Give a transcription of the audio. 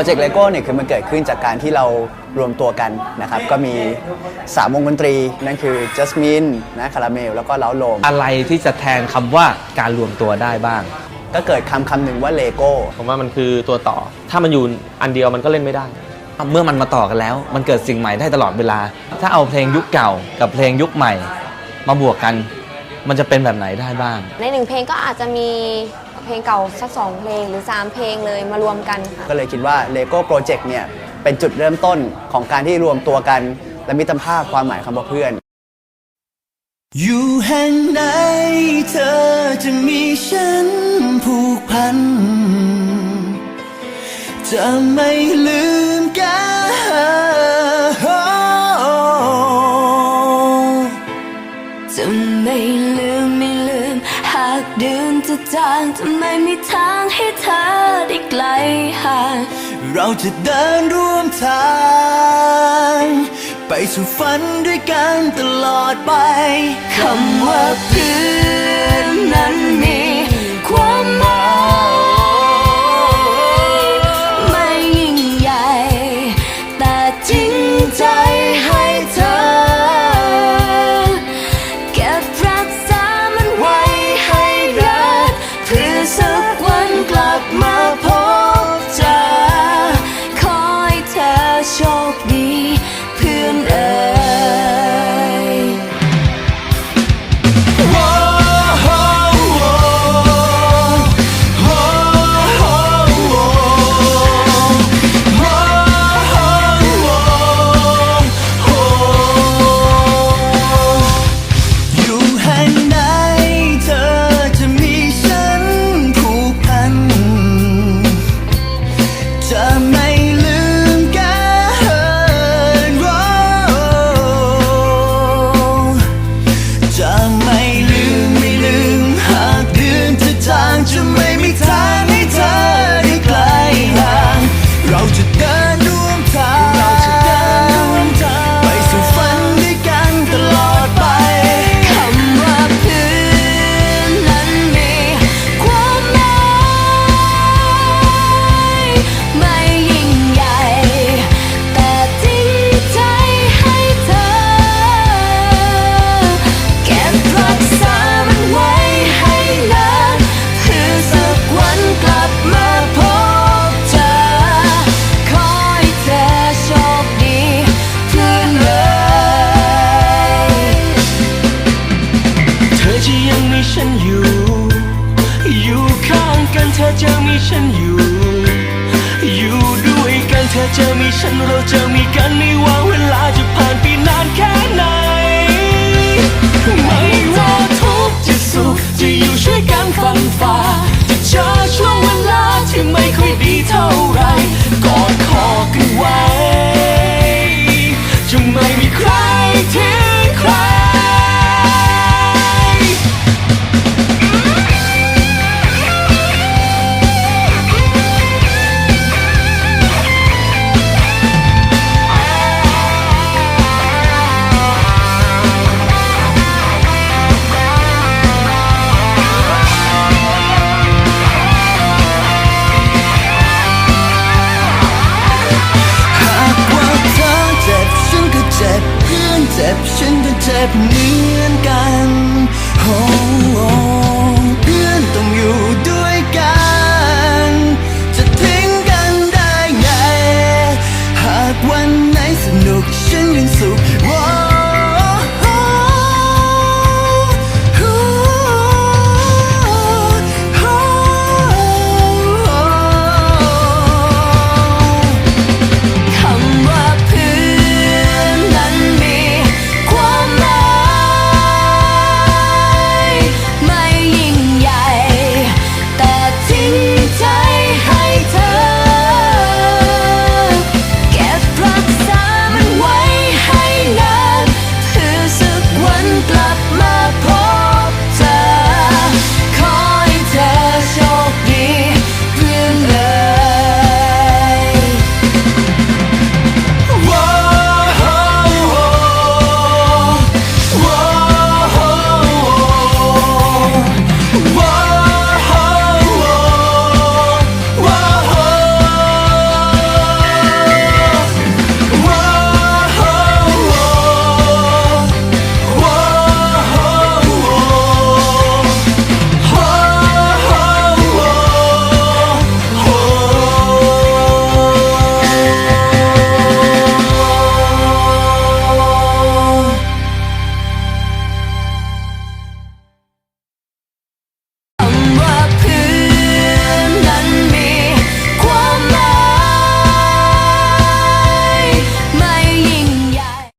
รเจกต์เลโก้เนี่ยคือมันเกิดขึ้นจากการที่เรารวมตัวกันนะครับ ก็มี3วงดนตรี นั่นคือจัสมินนะคาราเมลแล้วก็เล้าโลมอะไรที่จะแทนคำว่าการรวมตัวได้บ้าง ก็เกิดคำคำหนึ่งว่าเลโก้ ผมว่ามันคือตัวต่อ ถ้ามันอยู่อันเดียวมันก็เล่นไม่ได้ เมื่อมันมาต่อกันแล้ว มันเกิดสิ่งใหม่ได้ตลอดเวลา ถ้าเอาเพลงยุคเก่ากับเพลงยุคใหม่ มาบวกกัน มันจะเป็นแบบไหนได้บ้าง ในหนึ่งเพลงก็อาจจะมี เพลงเก่าสักสองเพลงหรือ 3 เพลงเลยมารวมกันค่ะ ก็เลยคิดว่า Lego Project เนี่ยเป็นจุดเริ่มต้นของการที่รวมตัวกัน และมิตรภาพความหมายคำว่าเพื่อน อยู่แห่งไหนเธอจะมีฉันผูกพัน จะไม่ลืมกันากเดือนจะจางจะไม่มีทางให้เธอได้ไกลห่างเราจะเดินร่วมทาง ไปสู่ฝันด้วยกันตลอดไปคำว่าเพื่อนนั้น จ มีฉันอยู่ อยู่ข้างกันเธอจะมีฉันอยู่ อยู่ด้วยกันเธอจะมีฉันเราจะมีกันไม่ว่าเวล บเหมือนกันโอ้